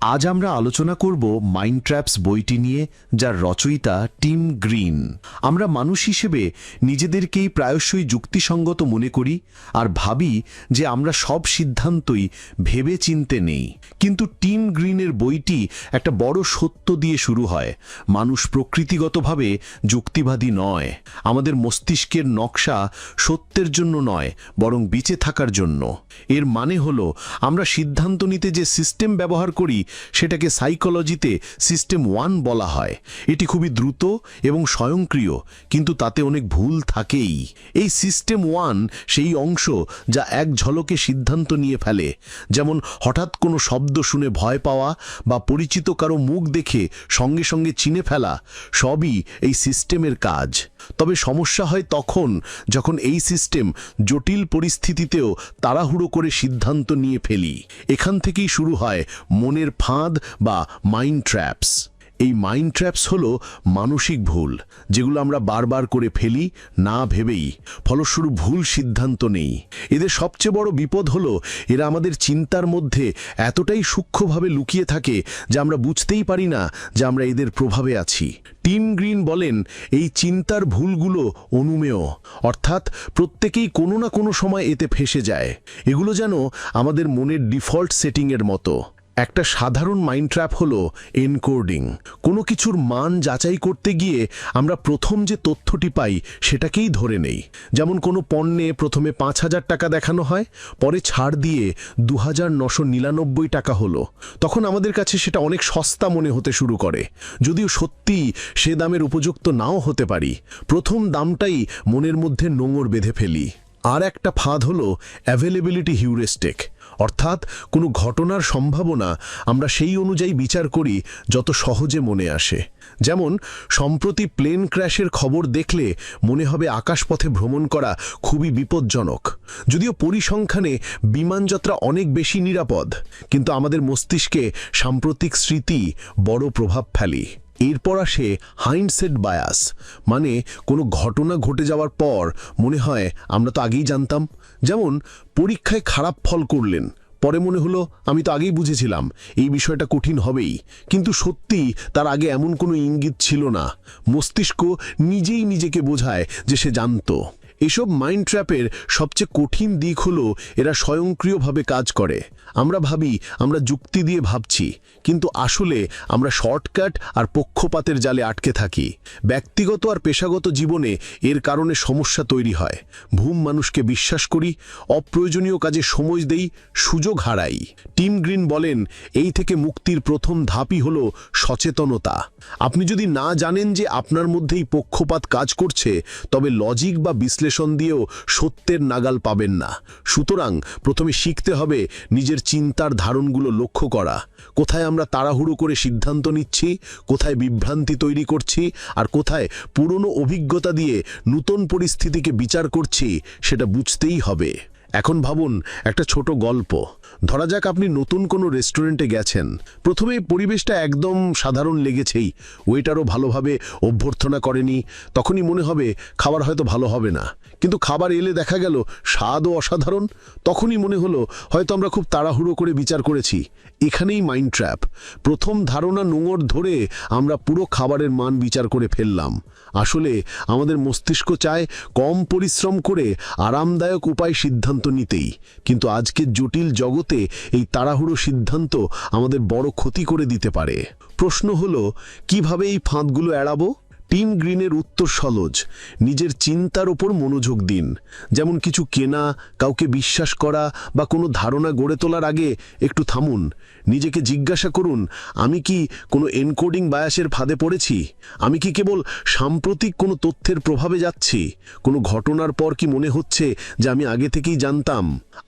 আজ আমরা আলোচনা করব মাইন্ড ট্র্যাপস বইটি নিয়ে, যার রচয়িতা টিম গ্রিন। আমরা মানুষ হিসেবে নিজেদেরকেই প্রায়শই যুক্তিসঙ্গত মনে করি আর ভাবি যে আমরা সব সিদ্ধান্তই ভেবে চিনতে নেই। কিন্তু টিম গ্রিনের বইটি একটা বড় সত্য দিয়ে শুরু হয়। মানুষ প্রকৃতিগতভাবে যুক্তিবাদী নয়। আমাদের মস্তিষ্কের নকশা সত্যের জন্য নয়, বরং বেঁচে থাকার জন্য। এর মানে হলো, আমরা সিদ্ধান্ত নিতে যে সিস্টেম ব্যবহার করি সেটাকে সাইকোলজিতে সিস্টেম ওয়ান বলা হয়। এটি খুবই দ্রুত এবং স্বয়ংক্রিয়, কিন্তু তাতে অনেক ভুল থাকেই। এই সিস্টেম ওয়ান সেই অংশ যা এক ঝলকে সিদ্ধান্ত নিয়ে ফেলে, যেমন হঠাৎ কোনো শব্দ শুনে ভয় পাওয়া বা পরিচিত কারও মুখ দেখে সঙ্গে সঙ্গে চিনে ফেলা, সবই এই সিস্টেমের কাজ। তবে সমস্যা হয় তখন যখন এই সিস্টেম জটিল পরিস্থিতিতেও তাড়াহুড়ো করে সিদ্ধান্ত নিয়ে ফেলি। এখান থেকেই শুরু হয় মনের ফাঁদ বা মাইন্ড ট্র্যাপস এই মাইন্ড ট্র্যাপস হলো মানসিক ভুল, যেগুলো আমরা বারবার করে ফেলি, না ভেবেই। ফলস্বরূপ ভুল সিদ্ধান্ত নেই। এদের সবচেয়ে বড় বিপদ হলো, এরা আমাদের চিন্তার মধ্যে এতটাই সূক্ষ্মভাবে লুকিয়ে থাকে যে আমরা বুঝতেই পারি না যে আমরা এদের প্রভাবে আছি। টিম গ্রিন বলেন, এই চিন্তার ভুলগুলো অনুমেয়, অর্থাৎ প্রত্যেকেই কোনো না কোনো সময় এতে ফেসে যায়। এগুলো যেন আমাদের মনের ডিফল্ট সেটিংয়ের মতো। একটা সাধারণ মাইন্ড ট্র্যাপ হলো এনকোডিং কোনো কিছুর মান যাচাই করতে গিয়ে আমরা প্রথম যে তথ্যটি পাই সেটাকেই ধরে নেই। যেমন কোনো পণ্যে প্রথমে পাঁচ হাজার টাকা দেখানো হয়, পরে ছাড় দিয়ে দু হাজার নশো নিরানব্বই টাকা হলো। তখন আমাদের কাছে সেটা অনেক সস্তা মনে হতে শুরু করে। যদিও সত্যি সে দামের উপযুক্ত নাও হতে পারি। প্রথম দামটাই মনের মধ্যে নোঙর বেঁধে ফেলি। আর একটা ফাঁদ হলো অ্যাভেলেবিলিটি হিউরেস্টেক অর্থাৎ কোনো ঘটনার সম্ভাবনা আমরা সেই অনুযায়ী বিচার করি যত সহজে মনে আসে। যেমন, সম্প্রতি প্লেন ক্র্যাশের খবর দেখলে মনে হবে আকাশপথে ভ্রমণ করা খুবই বিপজ্জনক। যদিও পরিসংখ্যানে বিমানযাত্রা অনেক বেশি নিরাপদ, কিন্তু আমাদের মস্তিষ্কে সাম্প্রতিক স্মৃতি বড় প্রভাব ফেলি। এরপর আসে হাইন্ডসেট বায়াস মানে কোনো ঘটনা ঘটে যাওয়ার পর মনে হয় আমরা তো আগেই জানতাম। যেমন, পরীক্ষায় খারাপ ফল করলেন, পরে মনে হলো আমি তো আগেই বুঝেছিলাম, এই বিষয়টা কঠিন হবেই। কিন্তু সত্যি তার আগে এমন কোনো ইঙ্গিত ছিল না। মস্তিষ্ক নিজেই নিজেকে বোঝায় যে সে জানতো। এসব মাইন্ড ট্র্যাপের সবচেয়ে কঠিন দিক হলো এরা স্বয়ংক্রিয়ভাবে কাজ করে। আমরা ভাবি, আমরা যুক্তি দিয়ে ভাবছি, কিন্তু আসলে আমরা শর্টকাট আর পক্ষপাতের জালে আটকে থাকি। ব্যক্তিগত আর পেশাগত জীবনে এর কারণে সমস্যা তৈরি হয়। ভূম মানুষকে বিশ্বাস করি, অপ্রয়োজনীয় কাজে সময় দেই, সুযোগ হারাই। টিম গ্রিন বলেন, এই থেকে মুক্তির প্রথম ধাপই হল সচেতনতা। আপনি যদি না জানেন যে আপনার মধ্যেই পক্ষপাত কাজ করছে, তবে লজিক বা বিশ্লেষণ দিয়েও সত্যের নাগাল পাবেন না। সুতরাং প্রথমে শিখতে হবে নিজের চিন্তার ধারণগুলো লক্ষ্য করা। কোথায় আমরা তাড়াহুড়ো করে সিদ্ধান্ত নিচ্ছি, কোথায় বিভ্রান্তি তৈরি করছি, আর কোথায় পুরনো অভিজ্ঞতা দিয়ে নূতন পরিস্থিতিকে বিচার করছি, সেটা বুঝতেই হবে। এখন ভাবুন, একটা ছোট গল্প। ধরা যাক আপনি নতুন কোনো রেস্টুরেন্টে গেছেন। প্রথমে পরিবেশটা একদম সাধারণ লেগেছেই। ওয়েটারও ভালোভাবে অভ্যর্থনা করেনি। তখনই মনে হবে খাবার হয়তো ভালো হবে না। কিন্তু খাবার এলে দেখা গেল স্বাদও অসাধারণ। তখনই মনে হলো হয়তো আমরা খুব তাড়াহুড়ো করে বিচার করেছি। এখানেই মাইন্ড ট্র্যাপ প্রথম ধারণা নোঙর ধরে আমরা পুরো খাবারের মান বিচার করে ফেললাম। আসলে আমাদের মস্তিষ্ক চায় কম পরিশ্রম করে আরামদায়ক উপায় সিদ্ধান্ত নিতেই। কিন্তু আজকের জটিল জগতে এই তাড়াহুড়ো সিদ্ধান্ত আমাদের বড় ক্ষতি করে দিতে পারে। প্রশ্ন হলো, কীভাবে এই ফাঁদগুলো এড়াবো? টিম গ্রিনের উত্তর সলজ নিজের চিন্তার ওপর মনোযোগ দিন। যেমন কিছু কেনা, কাউকে বিশ্বাস করা বা কোনো ধারণা গড়ে তোলার আগে একটু থামুন। নিজেকে জিজ্ঞাসা করুন, আমি কি কোনো এনকোডিং বায়াসের ফাঁদে পড়েছি? আমি কি কেবল সাম্প্রতিক কোনো তথ্যের প্রভাবে যাচ্ছি? কোনো ঘটনার পর কি মনে হচ্ছে যে আমি আগে থেকেই জানতাম?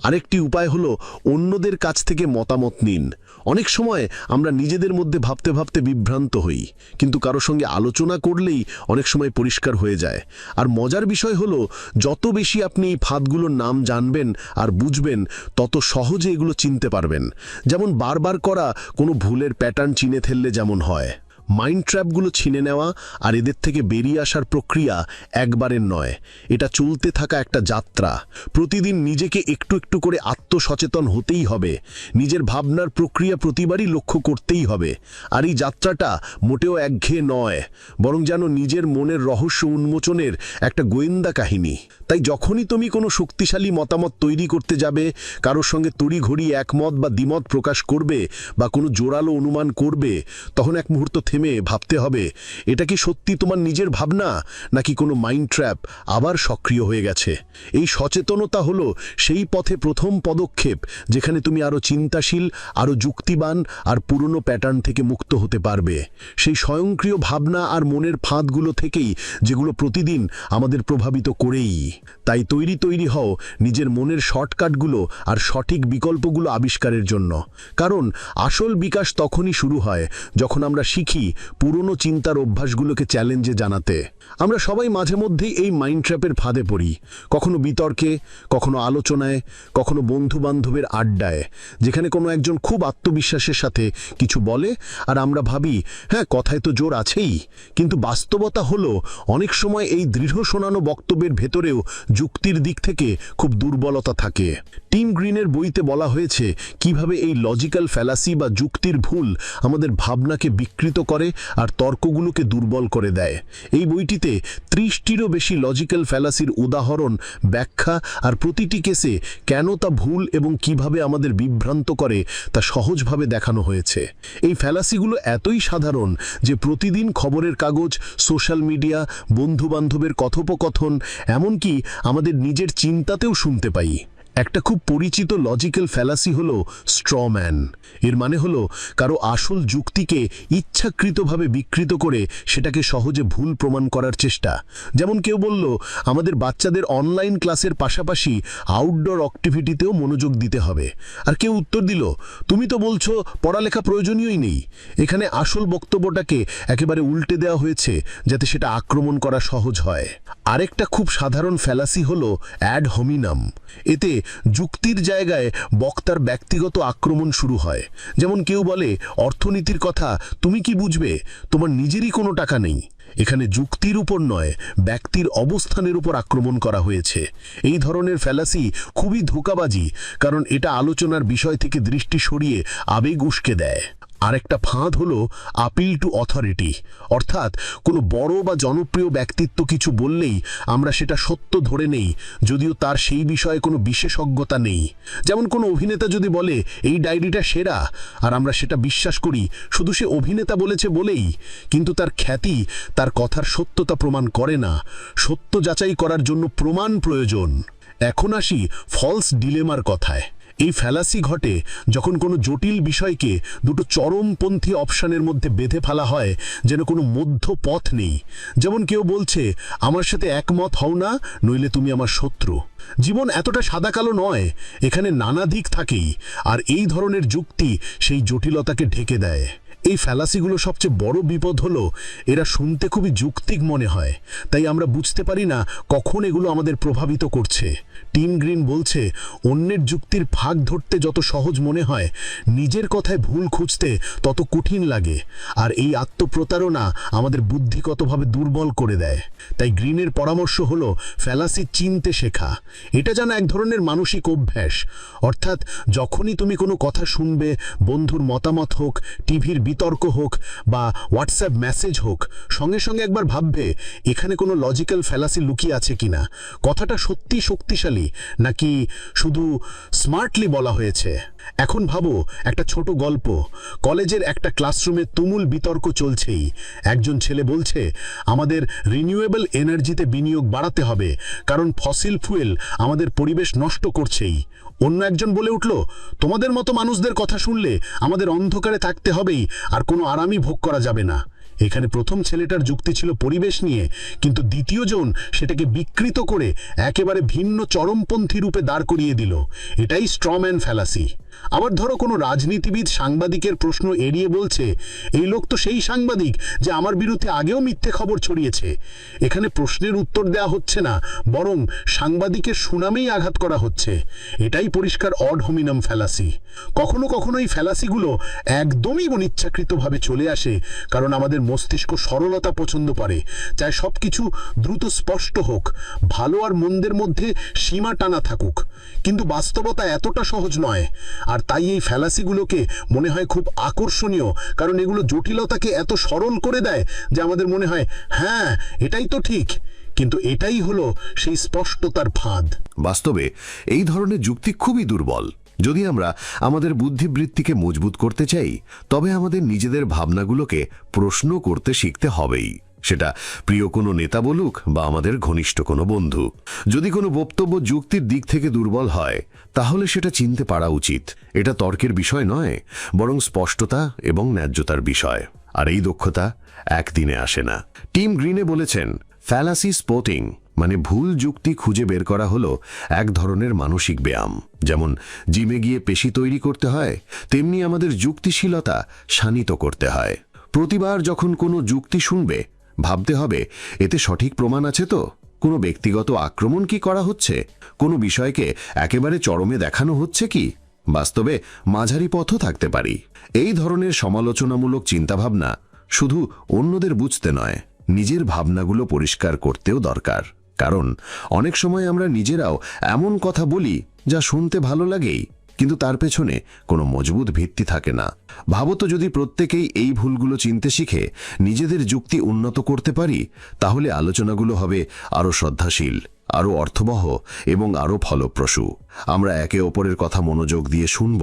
আরেকটি উপায় হলো, অন্যদের কাছ থেকে মতামত নিন। অনেক সময় আমরা নিজেদের মধ্যে ভাবতে ভাবতে বিভ্রান্ত হই, কিন্তু কারও সঙ্গে আলোচনা করলেই অনেক সময় পরিষ্কার হয়ে যায়। আর মজার বিষয় হলো, যত বেশি আপনি এই ফাঁদগুলোর নাম জানবেন আর বুঝবেন, তত সহজে এগুলো চিনতে পারবেন। যেমন বারবার করা কোনো ভুলের প্যাটার্ন চিনে ফেললে যেমন হয়। মাইন্ড ট্র্যাপগুলো ছিনে নেওয়া আর এদের থেকে বেরিয়ে আসার প্রক্রিয়া একবারের নয়। এটা চলতে থাকা একটা যাত্রা। প্রতিদিন নিজেকে একটু একটু করে আত্মসচেতন হতেই হবে। নিজের ভাবনার প্রক্রিয়া প্রতিবারই লক্ষ্য করতেই হবে। আর এই যাত্রাটা মোটেও একঘেয়ে নয়, বরং যেন নিজের মনের রহস্য উন্মোচনের একটা গোয়েন্দা কাহিনী। তাই যখনই তুমি কোনো শক্তিশালী মতামত তৈরি করতে যাবে, কারোর সঙ্গে তড়িঘড়ি একমত বা দ্বিমত প্রকাশ করবে বা কোনো জোরালো অনুমান করবে, তখন এক মুহূর্ত থেমে ভাবতে হবে, এটা কি সত্যি তোমার নিজের ভাবনা, নাকি কোনো মাইন্ড ট্র্যাপ আবার সক্রিয় হয়ে গেছে? এই সচেতনতা হলো সেই পথে প্রথম পদক্ষেপ, যেখানে তুমি আরও চিন্তাশীল আরও যুক্তিবান আর পুরনো প্যাটার্ন থেকে মুক্ত হতে পারবে। সেই স্বয়ংক্রিয় ভাবনা আর মনের ফাঁদগুলো থেকেই, যেগুলো প্রতিদিন আমাদের প্রভাবিত করেই। তাই তৈরি তৈরি হও নিজের মনের শর্টকাটগুলো আর সঠিক বিকল্পগুলো আবিষ্কারের জন্য। কারণ আসল বিকাশ তখনই শুরু হয় যখন আমরা শিখি পুরনো চিন্তার অভ্যাসগুলোকে চ্যালেঞ্জে জানাতে। আমরা সবাই মাঝে মধ্যেই এই মাইন্ড ট্র্যাপের ফাঁদে পড়ি। কখনো বিতর্কে, কখনো আলোচনায়, কখনো বন্ধু বান্ধবের আড্ডায়, যেখানে কোনো একজন খুব আত্মবিশ্বাসের সাথে কিছু বলে আর আমরা ভাবি হ্যাঁ কথায় তো জোর আছেই। কিন্তু বাস্তবতা হলো অনেক সময় এই দৃঢ় শোনানো বক্তব্যের ভেতরেও যুক্তির দিক থেকে খুব দুর্বলতা থাকে। টিম গ্রিনের বইতে বলা হয়েছে, কীভাবে এই লজিক্যাল ফ্যালাসি বা যুক্তির ভুল আমাদের ভাবনাকে বিকৃত করে আর তর্কগুলোকে দুর্বল করে দেয়। এই বইটিতে ত্রিশটিরও বেশি লজিক্যাল ফ্যালাসির উদাহরণ, ব্যাখ্যা আর প্রতিটি কেসে কেন তা ভুল এবং কীভাবে আমাদের বিভ্রান্ত করে তা সহজভাবে দেখানো হয়েছে। এই ফ্যালাসিগুলো এতই সাধারণ যে প্রতিদিন খবরের কাগজ, সোশ্যাল মিডিয়া, বন্ধুবান্ধবের কথোপকথন, এমনকি আমাদের নিজের চিন্তাতেও শুনতে পাই। একটা খুব পরিচিত লজিক্যাল ফ্যালাসি হলো স্ট্রম্যান এর মানে হলো কারও আসল যুক্তিকে ইচ্ছাকৃতভাবে বিকৃত করে সেটাকে সহজে ভুল প্রমাণ করার চেষ্টা। যেমন কেউ বলল, আমাদের বাচ্চাদের অনলাইন ক্লাসের পাশাপাশি আউটডোর অ্যাক্টিভিটিতেও মনোযোগ দিতে হবে। আর কেউ উত্তর দিল, তুমি তো বলছো পড়ালেখা প্রয়োজনীয়ই নেই। এখানে আসল বক্তব্যটাকে একেবারে উল্টে দেওয়া হয়েছে যাতে সেটা আক্রমণ করা সহজ হয়। আরেকটা খুব সাধারণ ফ্যালাসি হল অ্যাড হোমিনাম এতে যুক্তির জায়গায় বক্তার ব্যক্তিগত আক্রমণ শুরু হয়। যেমন কেউ বলে, অর্থনীতির কথা তুমি কি বুঝবে? তোমার নিজেরই কোনো টাকা নেই। এখানে যুক্তির উপর নয়, ব্যক্তির অবস্থানের উপর আক্রমণ করা হয়েছে। এই ধরনের ফ্যালাসি খুবই ধোকাবাজি, কারণ এটা আলোচনার বিষয় থেকে দৃষ্টি সরিয়ে আবেগ উস্কে দেয়। আরেকটা ফাঁদ হলো আপিল টু অথরিটি অর্থাৎ কোনো বড় বা জনপ্রিয় ব্যক্তিত্ব কিছু বললেই আমরা সেটা সত্য ধরে নেই, যদিও তার সেই বিষয়ে কোনো বিশেষজ্ঞতা নেই। যেমন কোনো অভিনেতা যদি বলে, এই ডায়েরিটা সেরা, আর আমরা সেটা বিশ্বাস করি, শুধু সে অভিনেতা বলেছে বলেই, কিন্তু তার খ্যাতি, তার কথার সত্যতা প্রমাণ করে না। সত্য যাচাই করার জন্য প্রমাণ প্রয়োজন। এখন আসি ফলস ডিলেমার কথায়। এই ফ্যালাসি ঘটে যখন কোনো জটিল বিষয়কে দুটো চরমপন্থী অপশানের মধ্যে বেঁধে ফেলা হয়, যেন কোনো মধ্য পথ নেই। যেমন কেউ বলছে, আমার সাথে একমত হও না, নইলে তুমি আমার শত্রু। জীবন এতটা সাদা কালো নয়, এখানে নানা দিক থাকেই, আর এই ধরনের যুক্তি সেই জটিলতাকে ঢেকে দেয়। এই ফ্যালাসিগুলো সবচেয়ে বড় বিপদ হলো, এরা শুনতে খুবই যুক্তিক মনে হয়। তাই আমরা বুঝতে পারি না কখন এগুলো আমাদের প্রভাবিত করছে। টিম গ্রিন বলছে, অন্যের যুক্তির ফাঁক ধরতে যত সহজ মনে হয়, নিজের কথায় ভুল খুঁজতে তত কঠিন লাগে। আর এই আত্মপ্রতারণা আমাদের বুদ্ধিগতভাবে দুর্বল করে দেয়। তাই গ্রিনের পরামর্শ হলো, ফ্যালাসি চিনতে শেখা। এটা যেন এক ধরনের মানসিক অভ্যাস। অর্থাৎ যখনই তুমি কোনো কথা শুনবে, বন্ধুর মতামত হোক, টিভির বিতর্ক হোক বা হোয়াটসঅ্যাপ মেসেজ হোক, সঙ্গে সঙ্গে একবার ভাববে, এখানে কোনো লজিক্যাল ফ্যালাসি লুকিয়ে আছে কিনা? কথাটা সত্যি শক্তিশালী, নাকি শুধু স্মার্টলি বলা হয়েছে? এখন ভাবো, একটা ছোট গল্প। কলেজের একটা ক্লাসরুমে তুমুল বিতর্ক চলছেই। একজন ছেলে বলছে, আমাদের রিনিউয়েবল এনার্জিতে বিনিয়োগ বাড়াতে হবে, কারণ ফসিল ফুয়েল আমাদের পরিবেশ নষ্ট করছেই। অন্য একজন বলে উঠল, তোমাদের মতো মানুষদের কথা শুনলে আমাদের অন্ধকারে থাকতে হবেই, আর কোনো আরামই ভোগ করা যাবে না। এখানে প্রথম ছেলেটার যুক্তি ছিল পরিবেশ নিয়ে, কিন্তু দ্বিতীয় জন সেটাকে বিকৃত করে একেবারে ভিন্ন চরমপন্থী রূপে দাঁড় করিয়ে দিল। এটাই স্ট্রম্যান ফ্যালাসি। আবার ধরো কোনো রাজনীতিবিদ সাংবাদিকের প্রশ্ন এড়িয়ে বলছে, এই লোক তো সেই সাংবাদিক যে আমার বিরুদ্ধে আগেও মিথ্যে খবর ছড়িয়েছে। এখানে প্রশ্নের উত্তর দেওয়া হচ্ছে না, বরং সাংবাদিকের সুনামেই আঘাত করা হচ্ছে। এটাই পরিষ্কার অড হোমিনাম ফ্যালাসি। কখনো কখনো এই ফ্যালাসিগুলো একদমই অনিচ্ছাকৃতভাবে চলে আসে, কারণ আমাদের মস্তিষ্ক সরলতা পছন্দ করে। চাই সব কিছু দ্রুত স্পষ্ট হোক, ভালো আর মন্দের মধ্যে সীমা টানা থাকুক। কিন্তু বাস্তবতা এতটা সহজ নয়। আর তাই এই ফ্যালাসিগুলোকে মনে হয় খুব আকর্ষণীয়, কারণ এগুলো জটিলতাকে এত সরল করে দেয় যে আমাদের মনে হয় হ্যাঁ এটাই তো ঠিক। কিন্তু এটাই হলো সেই স্পষ্টতার ফাঁদ। বাস্তবে এই ধরনের যুক্তি খুবই দুর্বল। যদি আমরা আমাদের বুদ্ধিবৃত্তিকে মজবুত করতে চাই, তবে আমাদের নিজেদের ভাবনাগুলোকে প্রশ্ন করতে শিখতে হবেই। সেটা প্রিয় কোনো নেতা বলুক বা আমাদের ঘনিষ্ঠ কোনো বন্ধু। যদি কোনো বক্তব্য যুক্তির দিক থেকে দুর্বল হয়, তাহলে সেটা চিনতে পারা উচিত। এটা তর্কের বিষয় নয়, বরং স্পষ্টতা এবং ন্যায্যতার বিষয়। আর এই দক্ষতা একদিনে আসে না। টিম গ্রিনে বলেছেন, ফ্যালাসি স্পোর্টিং মানে ভুল যুক্তি খুঁজে বের করা হলো এক ধরনের মানসিক ব্যায়াম। যেমন, জিমে গিয়ে পেশি তৈরি করতে হয়, তেমনি আমাদের যুক্তিশীলতা শানিত করতে হয়। প্রতিবার যখন কোনো যুক্তি শুনবে ভাবতে হবে, এতে সঠিক প্রমাণ আছে তো? কোনো ব্যক্তিগত আক্রমণ কি করা হচ্ছে? কোনো বিষয়কে একেবারে চরমে দেখানো হচ্ছে কি? বাস্তবে মাঝারি পথও থাকতে পারি। এই ধরনের সমালোচনামূলক চিন্তাভাবনা শুধু অন্যদের বুঝতে নয়, নিজের ভাবনাগুলো পরিষ্কার করতেও দরকার। কারণ অনেক সময় আমরা নিজেরাও এমন কথা বলি যা শুনতে ভালো লাগেই। কিন্তু তার পেছনে কোনো মজবুত ভিত্তি থাকে না। ভাবো তো যদি প্রত্যেকেই এই ভুলগুলো চিনতে শিখে, নিজেদের যুক্তি উন্নত করতে পারি, তাহলে আলোচনাগুলো হবে আরও শ্রদ্ধাশীল, আরও অর্থবহ এবং আরও ফলপ্রসূ। আমরা একে অপরের কথা মনোযোগ দিয়ে শুনব,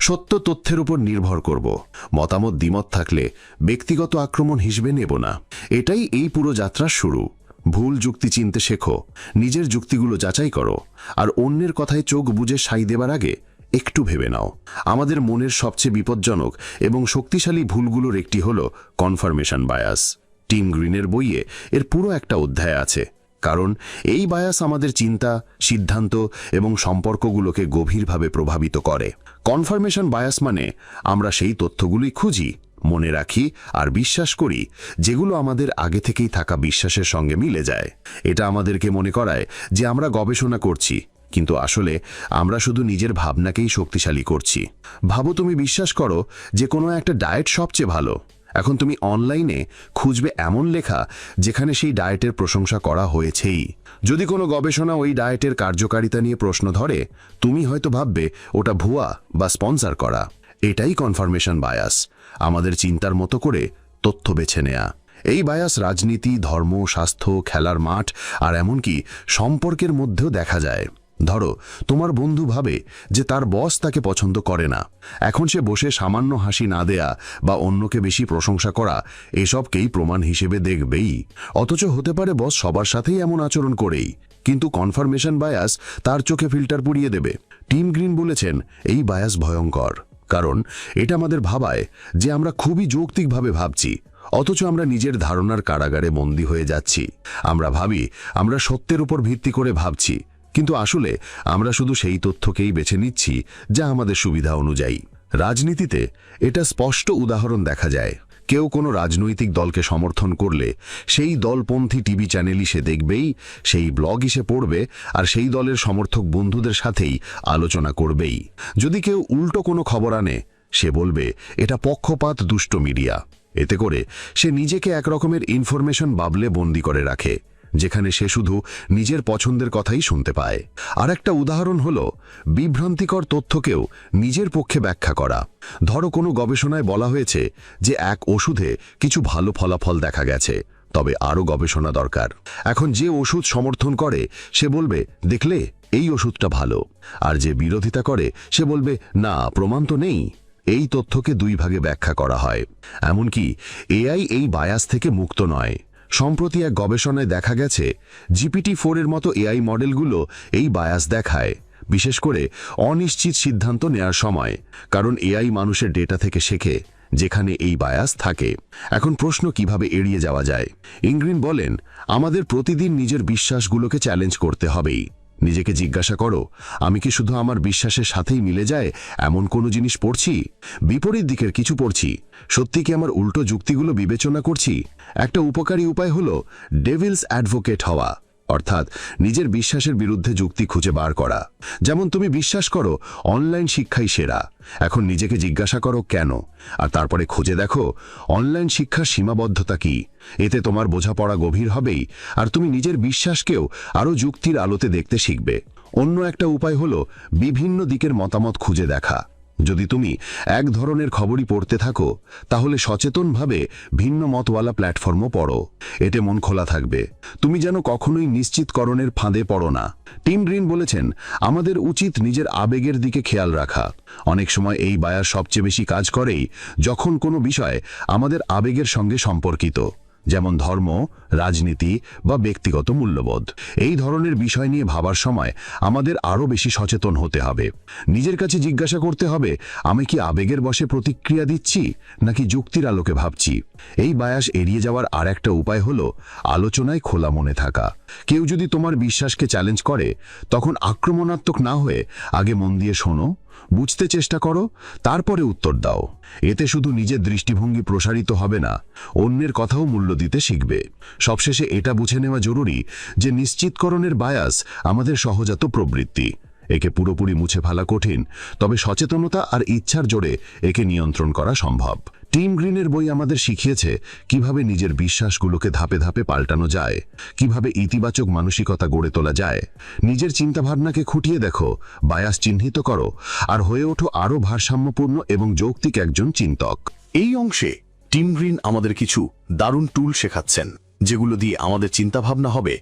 সত্য তথ্যের উপর নির্ভর করব। মতামত দ্বিমত থাকলে ব্যক্তিগত আক্রমণ হিসেবে নেব না। এটাই এই পুরো যাত্রার শুরু। ভুল যুক্তি চিনতে শেখো, নিজের যুক্তিগুলো যাচাই করো, আর অন্যের কথায় চোখ বুঝে সাই দেবার আগে একটু ভেবে নাও। আমাদের মনের সবচেয়ে বিপজ্জনক এবং শক্তিশালী ভুলগুলোর একটি হল কনফার্মেশন বায়াস টিম গ্রিনের বইয়ে এর পুরো একটা অধ্যায় আছে। কারণ এই বায়াস আমাদের চিন্তা, সিদ্ধান্ত এবং সম্পর্কগুলোকে গভীরভাবে প্রভাবিত করে। কনফার্মেশন বায়াস মানে আমরা সেই তথ্যগুলোই খুঁজি, মনে রাখি আর বিশ্বাস করি, যেগুলো আমাদের আগে থেকেই থাকা বিশ্বাসের সঙ্গে মিলে যায়। এটা আমাদেরকে মনে করায় যে আমরা গবেষণা করছি কিন্তু আসলে আমরা শুধু নিজের ভাবনাকেই শক্তিশালী করছি। ভাবো তুমি বিশ্বাস করো যে কোনো একটা ডায়েট সবচেয়ে ভালো। এখন তুমি অনলাইনে খুঁজবে এমন লেখা যেখানে সেই ডায়েটের প্রশংসা করা হয়েছেই। যদি কোনো গবেষণা ওই ডায়েটের কার্যকারিতা নিয়ে প্রশ্ন ধরে, তুমি হয়তো ভাববে ওটা ভুয়া বা স্পন্সর করা। এটাই কনফার্মেশন বায়াস। আমাদের চিন্তার মতো করে তথ্য বেছে নেয়া। এই বায়াস রাজনীতি, ধর্ম, স্বাস্থ্য, খেলার মাঠ আর এমনকি সম্পর্কের মধ্যেও দেখা যায়। ধরো, তোমার বন্ধু ভাবে যে তার বস তাকে পছন্দ করে না। এখন সে বসে সামান্য হাসি না দেয়া বা অন্যকে বেশি প্রশংসা করা এসবকেই প্রমাণ হিসেবে দেখবেই। অথচ হতে পারে বস সবার সাথেই এমন আচরণ করেই, কিন্তু কনফার্মেশন বায়াস তার চোখে ফিল্টার পুড়িয়ে দেবে। টিম গ্রিন বলেছেন, এই বায়াস ভয়ঙ্কর। কারণ এটা আমাদের ভাবায় যে আমরা খুবই যৌক্তিকভাবে ভাবছি, অথচ আমরা নিজের ধারণার কারাগারে বন্দী হয়ে যাচ্ছি। আমরা ভাবি, আমরা সত্যের উপর ভিত্তি করে ভাবছি কিন্তু আসলে আমরা শুধু সেই তথ্যকেই বেছে নিচ্ছি যা আমাদের সুবিধা অনুযায়ী। রাজনীতিতে এটা স্পষ্ট উদাহরণ দেখা যায়। কেউ কোনো রাজনৈতিক দলকে সমর্থন করলে সেই দলপন্থী টিভি চ্যানেলই সে দেখবেই, সেই ব্লগই সে পড়বে আর সেই দলের সমর্থক বন্ধুদের সাথেই আলোচনা করবেই। যদি কেউ উল্টো কোনো খবর আনে, সে বলবে, এটা পক্ষপাত, দুষ্ট মিডিয়া। এতে করে সে নিজেকে একরকমের ইনফরমেশন বাবলে বন্দি করে রাখে। যেখানে সে শুধু নিজের পছন্দের কথাই শুনতে পায়। আর একটা উদাহরণ হল, বিভ্রান্তিকর তথ্যকেও নিজের পক্ষে ব্যাখ্যা করা। ধরো কোনো গবেষণায় বলা হয়েছে যে এক ওষুধে কিছু ভালো ফলাফল দেখা গেছে, তবে আরও গবেষণা দরকার। এখন যে ওষুধ সমর্থন করে, সে বলবে, দেখলে, এই ওষুধটা ভালো। আর যে বিরোধিতা করে, সে বলবে, না, প্রমাণ তো নেই। এই তথ্যকে দুই ভাগে ব্যাখ্যা করা হয়। এমনকি এআই এই বায়াস থেকে মুক্ত নয়। সম্প্রতি এক গবেষণায় দেখা গেছে জিপিটি ফোরের মতো এআই মডেলগুলো এই বায়াস দেখায়, বিশেষ করে অনিশ্চিত সিদ্ধান্ত নেয়ার সময়, কারণ এআই মানুষের ডেটা থেকে শেখে, যেখানে এই বায়াস থাকে। এখন প্রশ্ন কীভাবে এড়িয়ে যাওয়া যায়? ইংগ্রিন বলেন, আমাদের প্রতিদিন নিজের বিশ্বাসগুলোকে চ্যালেঞ্জ করতে হবেই। নিজেকে জিজ্ঞাসা করো, আমি কি শুধু আমার বিশ্বাসের সাথেই মিলে যায়, এমন কোনো জিনিস পড়ছি? বিপরীত দিকের কিছু পড়ছি। সত্যি কি আমার উল্টো যুক্তিগুলো বিবেচনা করছি? একটা উপকারী উপায় হলো ডেভিলস অ্যাডভোকেট হওয়া। অর্থাৎ নিজের বিশ্বাসের বিরুদ্ধে যুক্তি খুঁজে বার করা। যেমন তুমি বিশ্বাস করো অনলাইন শিক্ষাই সেরা। এখন নিজেকে জিজ্ঞাসা করো, কেন? আর তারপরে খুঁজে দেখো অনলাইন শিক্ষার সীমাবদ্ধতা কি? এতে তোমার বোঝাপড়া গভীর হবেই, আর তুমি নিজের বিশ্বাসকেও আরও যুক্তির আলোতে দেখতে শিখবে। অন্য একটা উপায় হলো, বিভিন্ন দিকের মতামত খুঁজে দেখা। যদি তুমি এক ধরনের খবরই পড়তে থাকো, তাহলে সচেতনভাবে ভিন্ন মতওয়ালা প্ল্যাটফর্মও পড়ো। এতে মন খোলা থাকবে। তুমি যেন কখনোই নিশ্চিতকরণের ফাঁদে পড়ো না। টিম গ্রিন বলেছেন, আমাদের উচিত নিজের আবেগের দিকে খেয়াল রাখা। অনেক সময় এই বায়ার সবচেয়ে বেশি কাজ করেই যখন কোনো বিষয় আমাদের আবেগের সঙ্গে সম্পর্কিত। যেমন ধর্ম, রাজনীতি বা ব্যক্তিগত মূল্যবোধ। এই ধরনের বিষয় নিয়ে ভাবার সময় আমাদের আরও বেশি সচেতন হতে হবে। নিজের কাছে জিজ্ঞাসা করতে হবে, আমি কি আবেগের বশে প্রতিক্রিয়া দিচ্ছি, নাকি যুক্তির আলোকে ভাবছি? এই বায়াস এড়িয়ে যাওয়ার আর একটা উপায় হলো আলোচনায় খোলা মনে থাকা। কেউ যদি তোমার বিশ্বাসকে চ্যালেঞ্জ করে, তখন আক্রমণাত্মক না হয়ে আগে মন দিয়ে শোনো বুঝতে চেষ্টা করো, তারপরে উত্তর দাও। এতে শুধু নিজের দৃষ্টিভঙ্গি প্রসারিত হবে না, অন্যের কথাও মূল্য দিতে শিখবে। সবশেষে এটা বুঝে নেওয়া জরুরি যে নিশ্চিতকরণের বায়াস আমাদের সহজাত প্রবৃত্তি। একে পুরোপুরি মুছে ফেলা কঠিন, তবে সচেতনতা আর ইচ্ছার জোরে একে নিয়ন্ত্রণ করা সম্ভব। টিম গ্রিনের বই আমাদের শিখিয়েছে কীভাবে নিজের বিশ্বাসগুলোকে ধাপে ধাপে পাল্টানো যায়, কীভাবে ইতিবাচক মানসিকতা গড়ে তোলা যায়। নিজের চিন্তাভাবনাকে খুঁটিয়ে দেখো, বায়াস চিহ্নিত করো, আর হয়ে ওঠো আরও ভারসাম্যপূর্ণ এবং যৌক্তিক একজন চিন্তক। এই অংশে টিম গ্রিন আমাদের কিছু দারুণ টুল শেখাচ্ছেন, যেগুলো দিয়ে আমাদের চিন্তাভাবনা হবে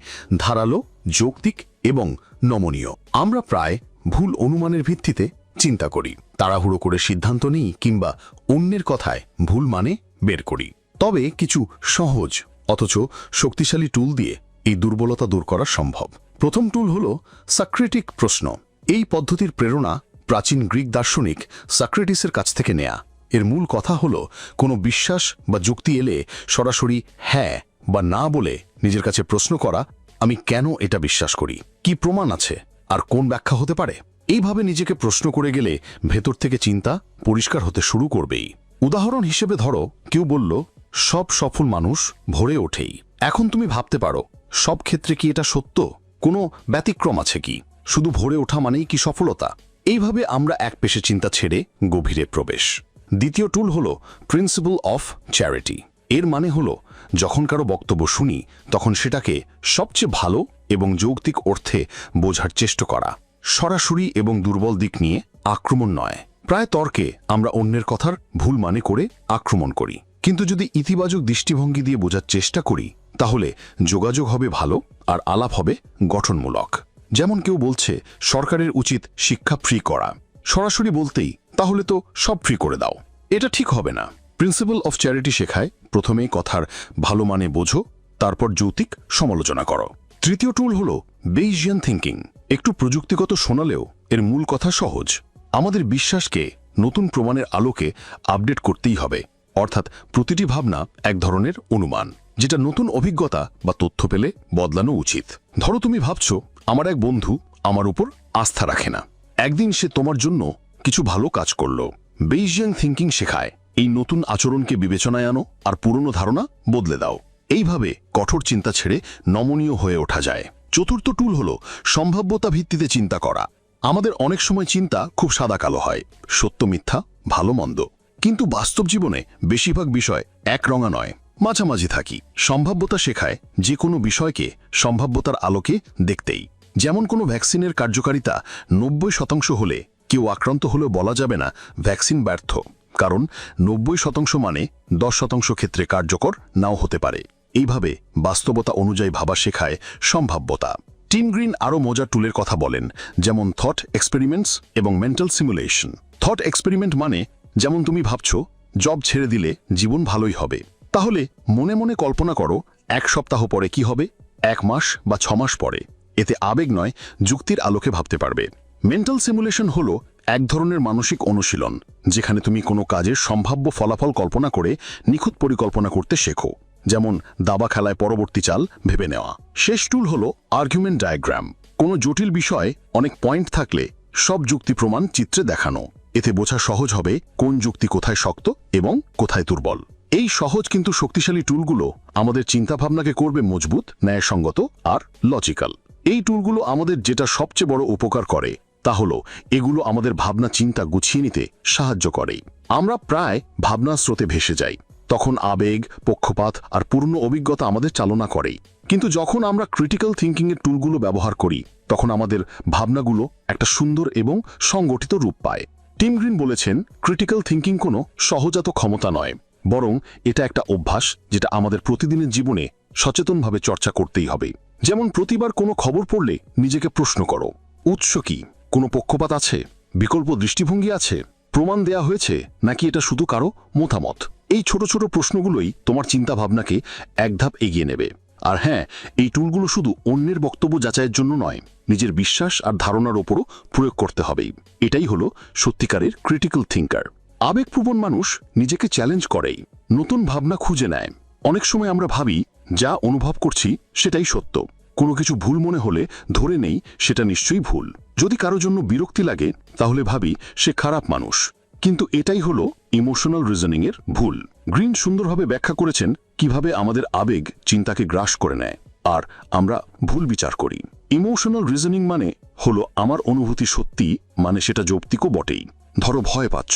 ধারালো, যৌক্তিক এবং নমনীয়। আমরা প্রায় ভুল অনুমানের ভিত্তিতে চিন্তা করি, তাড়াহুড়ো করে সিদ্ধান্ত নিই কিংবা অন্যের কথায় ভুল মানে বের করি। তবে কিছু সহজ, অথচ শক্তিশালী টুল দিয়ে এই দুর্বলতা দূর করা সম্ভব। প্রথম টুল হল সাক্রেটিক প্রশ্ন। এই পদ্ধতির প্রেরণা প্রাচীন গ্রিক দার্শনিক সাক্রেটিসের কাছ থেকে নেয়া। এর মূল কথা হলো, কোনো বিশ্বাস বা যুক্তি এলে সরাসরি হ্যাঁ বা না বলে নিজের কাছে প্রশ্ন করা, আমি কেন এটা বিশ্বাস করি? কি প্রমাণ আছে? আর কোন ব্যাখ্যা হতে পারে? এইভাবে নিজেকে প্রশ্ন করে গেলে ভেতর থেকে চিন্তা পরিষ্কার হতে শুরু করবেই। উদাহরণ হিসেবে ধরো, কেউ বলল, সব সফল মানুষ ভরে ওঠেই। এখন তুমি ভাবতে পারো, সব ক্ষেত্রে কি এটা সত্য? কোনো ব্যতিক্রম আছে কি? শুধু ভরে ওঠা মানেই কি সফলতা? এইভাবে আমরা এক পেশে চিন্তা ছেড়ে গভীরে প্রবেশ। দ্বিতীয় টুল হল প্রিন্সিপাল অফ চ্যারিটি এর মানে হলো, যখন কারও বক্তব্য শুনি, তখন সেটাকে সবচেয়ে ভালো এবং যৌক্তিক অর্থে বোঝার চেষ্টা করা। সরাসরি এবং দুর্বল দিক নিয়ে আক্রমণ নয়। প্রায় তর্কে আমরা অন্যের কথার ভুল মানে করে আক্রমণ করি। কিন্তু যদি ইতিবাচক দৃষ্টিভঙ্গি দিয়ে বোঝার চেষ্টা করি, তাহলে যোগাযোগ হবে ভালো আর আলাপ হবে গঠনমূলক। যেমন কেউ বলছে, সরকারের উচিত শিক্ষা ফ্রি করা। সরাসরি বলতেই, তাহলে তো সব ফ্রি করে দাও। এটা ঠিক হবে না। প্রিন্সিপাল অফ চ্যারিটি শেখায়, প্রথমেই কথার ভালো মানে বোঝো, তারপর যৌতিক সমালোচনা করো। তৃতীয় টুল হল বেইজিয়ান থিঙ্কিং একটু প্রযুক্তিগত শোনালেও এর মূল কথা সহজ। আমাদের বিশ্বাসকে নতুন প্রমাণের আলোকে আপডেট করতেই হবে। অর্থাৎ প্রতিটি ভাবনা এক ধরনের অনুমান, যেটা নতুন অভিজ্ঞতা বা তথ্য পেলে বদলানো উচিত। ধরো তুমি ভাবছ, আমার এক বন্ধু আমার উপর আস্থা রাখে না। একদিন সে তোমার জন্য কিছু ভালো কাজ করল। বেইজিয়াং থিঙ্কিং শেখায়, এই নতুন আচরণকে বিবেচনায় আনো আর পুরনো ধারণা বদলে দাও। এইভাবে কঠোর চিন্তা ছেড়ে নমনীয় হয়ে ওঠা যায়। চতুর্থ টুল হল সম্ভাব্যতা ভিত্তিতে চিন্তা করা। আমাদের অনেক সময় চিন্তা খুব সাদা কালো হয়। সত্য মিথ্যা, ভালো মন্দ। কিন্তু বাস্তব জীবনে বেশিরভাগ বিষয় একরঙা নয়, মাঝামাঝি থাকি। সম্ভাব্যতা শেখায় যে কোনো বিষয়কে সম্ভাব্যতার আলোকে দেখতেই। যেমন কোনো ভ্যাকসিনের কার্যকারিতা নব্বই শতাংশ হলে কেউ আক্রান্ত হলেও বলা যাবে না ভ্যাকসিন ব্যর্থ। কারণ নব্বই শতাংশ মানে দশ শতাংশ ক্ষেত্রে কার্যকর নাও হতে পারে। এইভাবে বাস্তবতা অনুযায়ী ভাবা শেখায় সম্ভাব্যতা। টিম গ্রিন আরও মজার টুলের কথা বলেন, যেমন থট এক্সপেরিমেন্টস এবং মেন্টাল সিমুলেশন। থট এক্সপেরিমেন্ট মানে যেমন তুমি ভাবছ, জব ছেড়ে দিলে জীবন ভালোই হবে। তাহলে মনে মনে কল্পনা করো, এক সপ্তাহ পরে কি হবে, এক মাস বা ছ মাস পরে। এতে আবেগ নয়, যুক্তির আলোকে ভাবতে পারবে। মেন্টাল সিমুলেশন হলো এক ধরনের মানসিক অনুশীলন, যেখানে তুমি কোনো কাজের সম্ভাব্য ফলাফল কল্পনা করে নিখুঁত পরিকল্পনা করতে শেখো। যেমন দাবা খেলায় পরবর্তী চাল ভেবে নেওয়া। শেষ টুল হল আর্গুমেন্ট ডায়াগ্রাম কোনো জটিল বিষয়, অনেক পয়েন্ট থাকলে সব যুক্তি প্রমাণ চিত্রে দেখানো। এতে বোঝা সহজ হবে কোন যুক্তি কোথায় শক্ত এবং কোথায় দুর্বল। এই সহজ কিন্তু শক্তিশালী টুলগুলো আমাদের চিন্তাভাবনাকে করবে মজবুত, ন্যায়সঙ্গত আর লজিক্যাল এই টুলগুলো আমাদের যেটা সবচেয়ে বড় উপকার করে, তা হলো এগুলো আমাদের ভাবনা চিন্তা গুছিয়ে নিতে সাহায্য করে। আমরা প্রায় ভাবনার স্রোতে ভেসে যাই। তখন আবেগ, পক্ষপাত আর পূর্ণ অভিজ্ঞতা আমাদের চালনা করে কিন্তু যখন আমরা ক্রিটিক্যাল থিঙ্কিংয়ের টুলগুলো ব্যবহার করি, তখন আমাদের ভাবনাগুলো একটা সুন্দর এবং সংগঠিত রূপ পায়। টিম গ্রিন বলেছেন ক্রিটিক্যাল থিঙ্কিং কোনো সহজাত ক্ষমতা নয়, বরং এটা একটা অভ্যাস যেটা আমাদের প্রতিদিনের জীবনে সচেতনভাবে চর্চা করতেই হবে। যেমন প্রতিবার কোনো খবর পড়লে নিজেকে প্রশ্ন করো, উৎস কি? কোনো পক্ষপাত আছে? বিকল্প দৃষ্টিভঙ্গি আছে? প্রমাণ দেয়া হয়েছে? নাকি এটা শুধু কারও মতামত? এই ছোট ছোট প্রশ্নগুলোই তোমার চিন্তাভাবনাকে এক ধাপ এগিয়ে নেবে। আর হ্যাঁ এই টুলগুলো শুধু অন্যের বক্তব্য যাচাইয়ের জন্য নয়, নিজের বিশ্বাস আর ধারণার ওপরও প্রয়োগ করতে হবেই। এটাই হলো সত্যিকারের ক্রিটিক্যাল থিঙ্কার আবেগপ্রবণ মানুষ নিজেকে চ্যালেঞ্জ করেই, নতুন ভাবনা খুঁজে নেয়। অনেক সময় আমরা ভাবি, যা অনুভব করছি সেটাই সত্য। কোনো কিছু ভুল মনে হলে ধরে নেই, সেটা নিশ্চয়ই ভুল। যদি কারও জন্য বিরক্তি লাগে, তাহলে ভাবি, সে খারাপ মানুষ। কিন্তু এটাই হলো ইমোশনাল রিজনিংয়ের ভুল। গ্রিন সুন্দরভাবে ব্যাখ্যা করেছেন কীভাবে আমাদের আবেগ চিন্তাকে গ্রাস করে নেয়, আর আমরা ভুল বিচার করি। ইমোশনাল রিজনিং মানে হলো আমার অনুভূতি সত্যি মানে সেটা যৌক্তিকও বটেই। ধরো ভয় পাচ্ছ।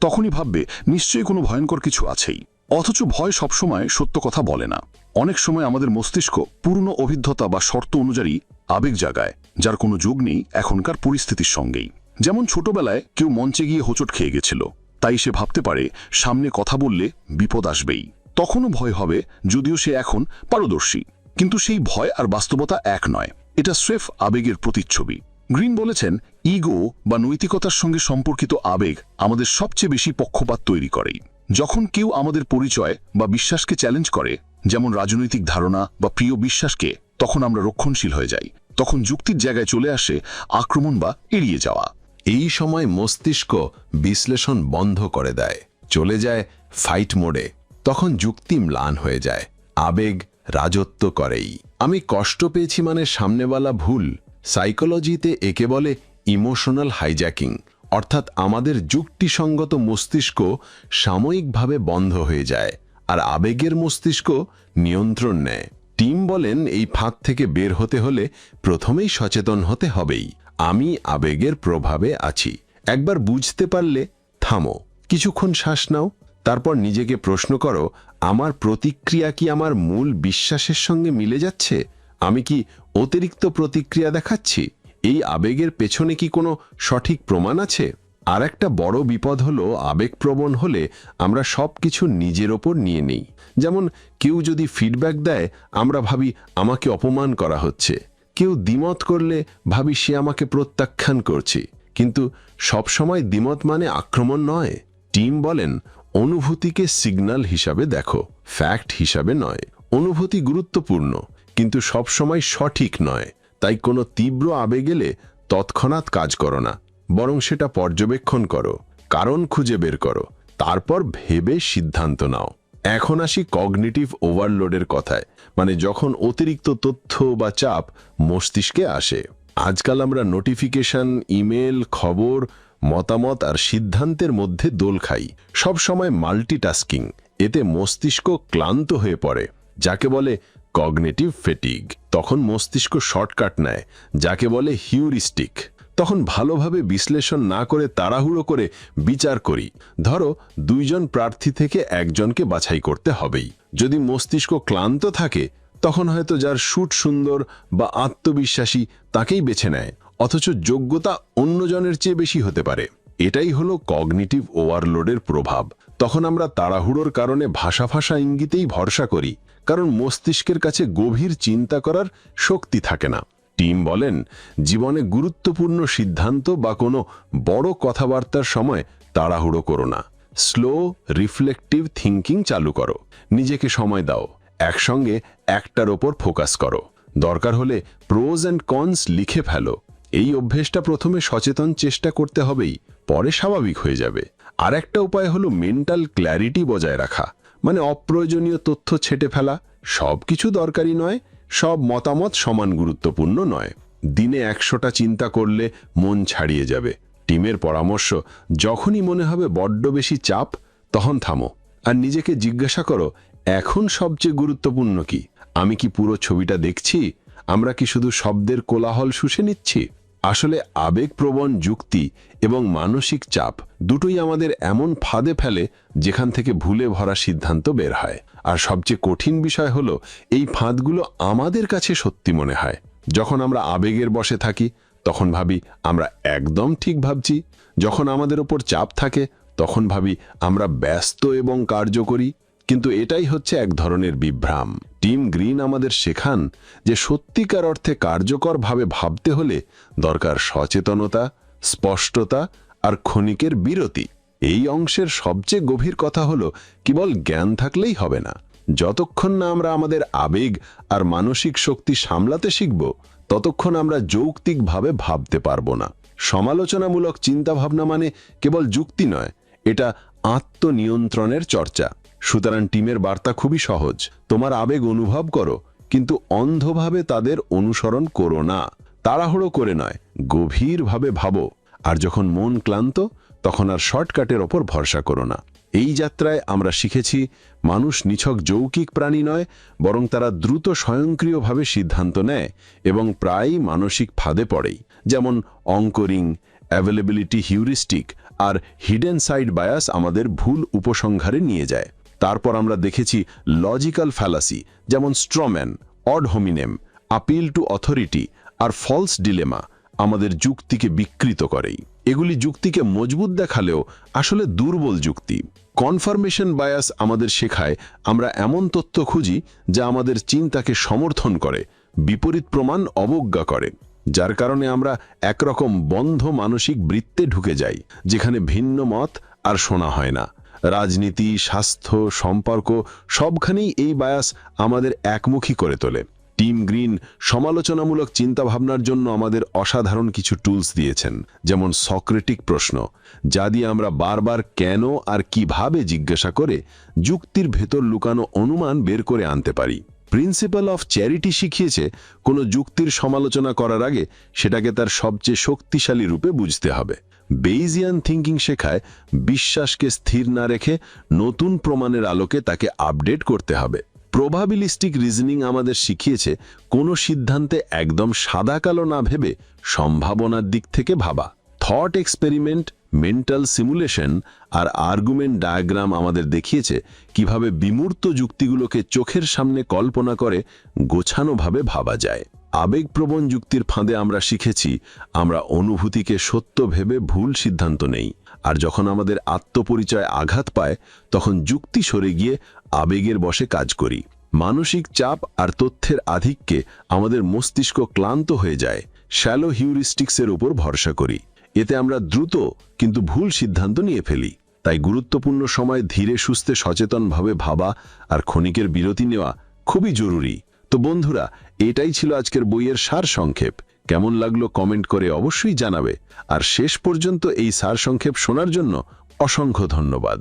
তখনই ভাববে, নিশ্চয়ই কোনো ভয়ঙ্কর কিছু আছেই। অথচ ভয় সবসময় সত্য কথা বলে না। অনেক সময় আমাদের মস্তিষ্ক পূর্ণ অভিজ্ঞতা বা শর্ত অনুযায়ী আবেগ জাগায়, যার কোনো যোগ নেই এখনকার পরিস্থিতির সঙ্গেই। যেমন ছোটবেলায় কেউ মঞ্চে গিয়ে হোঁচট খেয়ে গেছিল, তাই সে ভাবতে পারে সামনে কথা বললে বিপদ আসবেই। তখনও ভয় হবে, যদিও সে এখন পারদর্শী। কিন্তু সেই ভয় আর বাস্তবতা এক নয়, এটা স্রেফ আবেগের প্রতিচ্ছবি। গ্রিন বলেছেন, ইগো বা নৈতিকতার সঙ্গে সম্পর্কিত আবেগ আমাদের সবচেয়ে বেশি পক্ষপাত তৈরি করে যখন কেউ আমাদের পরিচয় বা বিশ্বাসকে চ্যালেঞ্জ করে, যেমন রাজনৈতিক ধারণা বা প্রিয় বিশ্বাসকে, তখন আমরা রক্ষণশীল হয়ে যাই। তখন যুক্তির জায়গায় চলে আসে আক্রমণ বা এড়িয়ে যাওয়া। এই সময় মস্তিষ্ক বিশ্লেষণ বন্ধ করে দেয়। চলে যায় ফাইট মোডে তখন যুক্তি ম্লান হয়ে যায়। আবেগ রাজত্ব করেই। আমি কষ্ট পেয়েছি মানে সামনেওয়ালা ভুল। সাইকোলজিতে একে বলে ইমোশনাল হাইজ্যাকিং অর্থাৎ আমাদের যুক্তিসঙ্গত মস্তিষ্ক সাময়িকভাবে বন্ধ হয়ে যায় আর আবেগের মস্তিষ্ক নিয়ন্ত্রণ নেয়। টিম বলেন এই ফাঁদ থেকে বের হতে হলে প্রথমেই সচেতন হতে হবেই। আমি আবেগের প্রভাবে আছি। একবার বুঝতে পারলে থামো। কিছুক্ষণ শ্বাস নাও, তারপর নিজেকে প্রশ্ন করো, আমার প্রতিক্রিয়া কি আমার মূল বিশ্বাসের সঙ্গে মিলে যাচ্ছে? আমি কি অতিরিক্ত প্রতিক্রিয়া দেখাচ্ছি? এই আবেগের পেছনে কি কোনো সঠিক প্রমাণ আছে? আর একটা বড় বিপদ হলো, আবেগপ্রবণ হলে আমরা সব কিছু নিজের ওপর নিয়ে নেই। যেমন কেউ যদি ফিডব্যাক দেয়, আমরা ভাবি আমাকে অপমান করা হচ্ছে। কেউ দ্বিমত করলে, ভাবি, সে আমাকে প্রত্যাখ্যান করছি। কিন্তু সবসময় দ্বিমত মানে আক্রমণ নয়। টিম বলেন, অনুভূতিকে সিগন্যাল হিসাবে দেখো ফ্যাক্ট হিসাবে নয়। অনুভূতি গুরুত্বপূর্ণ, কিন্তু সবসময় সঠিক নয়। তাই কোনো তীব্র আবেগ এলে তৎক্ষণাৎ কাজ করো না, বরং সেটা পর্যবেক্ষণ করো, কারণ খুঁজে বের করো, তারপর ভেবে সিদ্ধান্ত নাও। এখন আসি কগনিটিভ ওভারলোডের কথায় মানে যখন অতিরিক্ত তথ্য বা চাপ মস্তিষ্কে আসে। আজকাল আমরা নোটিফিকেশন ইমেল খবর, মতামত আর সিদ্ধান্তের মধ্যে দোল খাই। সব সময় মাল্টিটাস্কিং এতে মস্তিষ্ক ক্লান্ত হয়ে পড়ে, যাকে বলে কগনেটিভ ফেটিগ তখন মস্তিষ্ক শর্টকাট নেয়, যাকে বলে হিউরিস্টিক তখন ভালোভাবে বিশ্লেষণ না করে তাড়াহুড়ো করে বিচার করি। ধরো, দুইজন প্রার্থী থেকে একজনকে বাছাই করতে হবেই। যদি মস্তিষ্ক ক্লান্ত থাকে, তখন হয়তো যার শুট সুন্দর বা আত্মবিশ্বাসী তাকেই বেছে নেয়, অথচ যোগ্যতা অন্যজনের চেয়ে বেশি হতে পারে। এটাই হলো কগনিটিভ ওভারলোডের প্রভাব। তখন আমরা তাড়াহুড়োর কারণে ভাষা ভাষা ইঙ্গিতেই ভরসা করি, কারণ মস্তিষ্কের কাছে গভীর চিন্তা করার শক্তি থাকে না। টিম বলেন, জীবনে গুরুত্বপূর্ণ সিদ্ধান্ত বা কোনো বড় কথাবার্তার সময় তাড়াহুড়ো করো না। স্লো রিফ্লেকটিভ থিঙ্কিং চালু করো। নিজেকে সময় দাও। একসঙ্গে একটার ওপর ফোকাস করো। দরকার হলে প্রোজ অ্যান্ড কনস লিখে ফেলো। এই অভ্যেসটা প্রথমে সচেতন চেষ্টা করতে হবেই, পরে স্বাভাবিক হয়ে যাবে। আর একটা উপায় হলো মেন্টাল ক্ল্যারিটি বজায় রাখা। মানে অপ্রয়োজনীয় তথ্য ছেটে ফেলা। সব কিছু দরকারি নয় সব মতামত সমান গুরুত্বপূর্ণ নয়। দিনে একশোটা চিন্তা করলে মন ছাড়িয়ে যাবে। টিমের পরামর্শ, যখনই মনে হবে বড্ড বেশি চাপ, তখন থামো। আর নিজেকে জিজ্ঞাসা করো, এখন সবচেয়ে গুরুত্বপূর্ণ কি? আমি কি পুরো ছবিটা দেখছি? আমরা কি শুধু শব্দের কোলাহল শুষে নিচ্ছি? আসলে আবেগপ্রবণ যুক্তি এবং মানসিক চাপ দুটোই আমাদের এমন ফাঁদে ফেলে যেখান থেকে ভুলে ভরা সিদ্ধান্ত বের হয়। আর সবচেয়ে কঠিন বিষয় হলো, এই ফাঁদগুলো আমাদের কাছে সত্যি মনে হয়। যখন আমরা আবেগের বসে থাকি, তখন ভাবি আমরা একদম ঠিক ভাবছি। যখন আমাদের ওপর চাপ থাকে, তখন ভাবি আমরা ব্যস্ত এবং কার্যকরী। কিন্তু এটাই হচ্ছে এক ধরনের বিভ্রাম। টিম গ্রিন আমাদের শেখান যে সত্যিকার অর্থে কার্যকরভাবে ভাবতে হলে দরকার সচেতনতা, স্পষ্টতা আর ক্ষণিকের বিরতি। এই অংশের সবচেয়ে গভীর কথা হলো, কেবল জ্ঞান থাকলেই হবে না। যতক্ষণ না আমরা আমাদের আবেগ আর মানসিক শক্তি সামলাতে শিখব, ততক্ষণ আমরা যৌক্তিকভাবে ভাবতে পারব না। সমালোচনামূলক চিন্তাভাবনা মানে কেবল যুক্তি নয়, এটা আত্মনিয়ন্ত্রণের চর্চা। সুতরাং টিমের বার্তা খুবই সহজ। তোমার আবেগ অনুভব করো, কিন্তু অন্ধভাবে তাদের অনুসরণ করো না। তাড়াহুড়ো করে নয়, গভীরভাবে ভাবো। আর যখন মন ক্লান্ত, তখন আর শর্টকাটের ওপর ভরসা করো না। এই যাত্রায় আমরা শিখেছি, মানুষ নিছক যৌকিক প্রাণী নয়, বরং তারা দ্রুত স্বয়ংক্রিয়ভাবে সিদ্ধান্ত নেয় এবং প্রায়ই মানসিক ফাঁদে পড়েই। যেমন অঙ্করিং, অ্যাভেলেবিলিটি হিউরিস্টিক আর হিডেন সাইড বায়াস আমাদের ভুল উপসংহারে নিয়ে যায়। তারপর আমরা দেখেছি লজিক্যাল ফ্যালাসি, যেমন strawman, ad hominem, appeal to authority R false dilemma আমাদের যুক্তিকে বিকৃত করেই। এগুলি যুক্তিকে মজবুত দেখালেও আসলে দুর্বল যুক্তি। কনফার্মেশন বায়াস আমাদের শেখায় আমরা এমন তথ্য খুঁজি যা আমাদের চিন্তাকে সমর্থন করে, বিপরীত প্রমাণ অবজ্ঞা করে, যার কারণে আমরা একরকম বন্ধ মানসিক বৃত্তে ঢুকে যাই, যেখানে ভিন্ন মত আর শোনা হয় না। রাজনীতি, স্বাস্থ্য, সম্পর্ক, সবখানেই এই বায়াস আমাদের একমুখী করে তোলে। টিম গ্রিন সমালোচনামূলক চিন্তাভাবনার জন্য আমাদের অসাধারণ কিছু টুলস দিয়েছেন, যেমন সক্রেটিক প্রশ্ন, যা দিয়ে আমরা বারবার কেন আর কীভাবে জিজ্ঞাসা করে যুক্তির ভেতর লুকানো অনুমান বের করে আনতে পারি। প্রিন্সিপাল অফ চ্যারিটি শিখিয়েছে, কোনো যুক্তির সমালোচনা করার আগে সেটাকে তার সবচেয়ে শক্তিশালী রূপে বুঝতে হবে। বেইজিয়ান থিঙ্কিং শেখায় বিশ্বাসকে স্থির না রেখে নতুন প্রমাণের আলোকে তাকে আপডেট করতে হবে। প্রবাবিলিস্টিক রিজনিং আমাদের শিখিয়েছে, কোনো সিদ্ধান্তে একদম সাদা কালো না ভেবে সম্ভাবনার দিক থেকে ভাবা। থট এক্সপেরিমেন্ট মেন্টাল সিমুলেশন আর আর্গুমেন্ট ডায়াগ্রাম আমাদের দেখিয়েছে কীভাবে বিমূর্ত যুক্তিগুলোকে চোখের সামনে কল্পনা করে গোছানোভাবে ভাবা যায়। আবেগপ্রবণ যুক্তির ফাঁদে আমরা শিখেছি, আমরা অনুভূতিকে সত্য ভেবে ভুল সিদ্ধান্ত নেই। আর যখন আমাদের আত্মপরিচয় আঘাত পায়, তখন যুক্তি সরে গিয়ে আবেগের বসে কাজ করি। মানসিক চাপ আর তথ্যের আধিক্যে আমাদের মস্তিষ্ক ক্লান্ত হয়ে যায়, শ্যালো হিউরিস্টিক্সের উপর ভরসা করি। এতে আমরা দ্রুত কিন্তু ভুল সিদ্ধান্ত নিয়ে ফেলি। তাই গুরুত্বপূর্ণ সময় ধীরে সুস্থে সচেতনভাবে ভাবা আর ক্ষণিকের বিরতি নেওয়া খুবই জরুরি। তো বন্ধুরা এটাই ছিল আজকের বইয়ের সার সংক্ষেপ। কেমন লাগল কমেন্ট করে অবশ্যই জানাবে। আর শেষ পর্যন্ত এই সার সংক্ষেপ শোনার জন্য অসংখ্য ধন্যবাদ।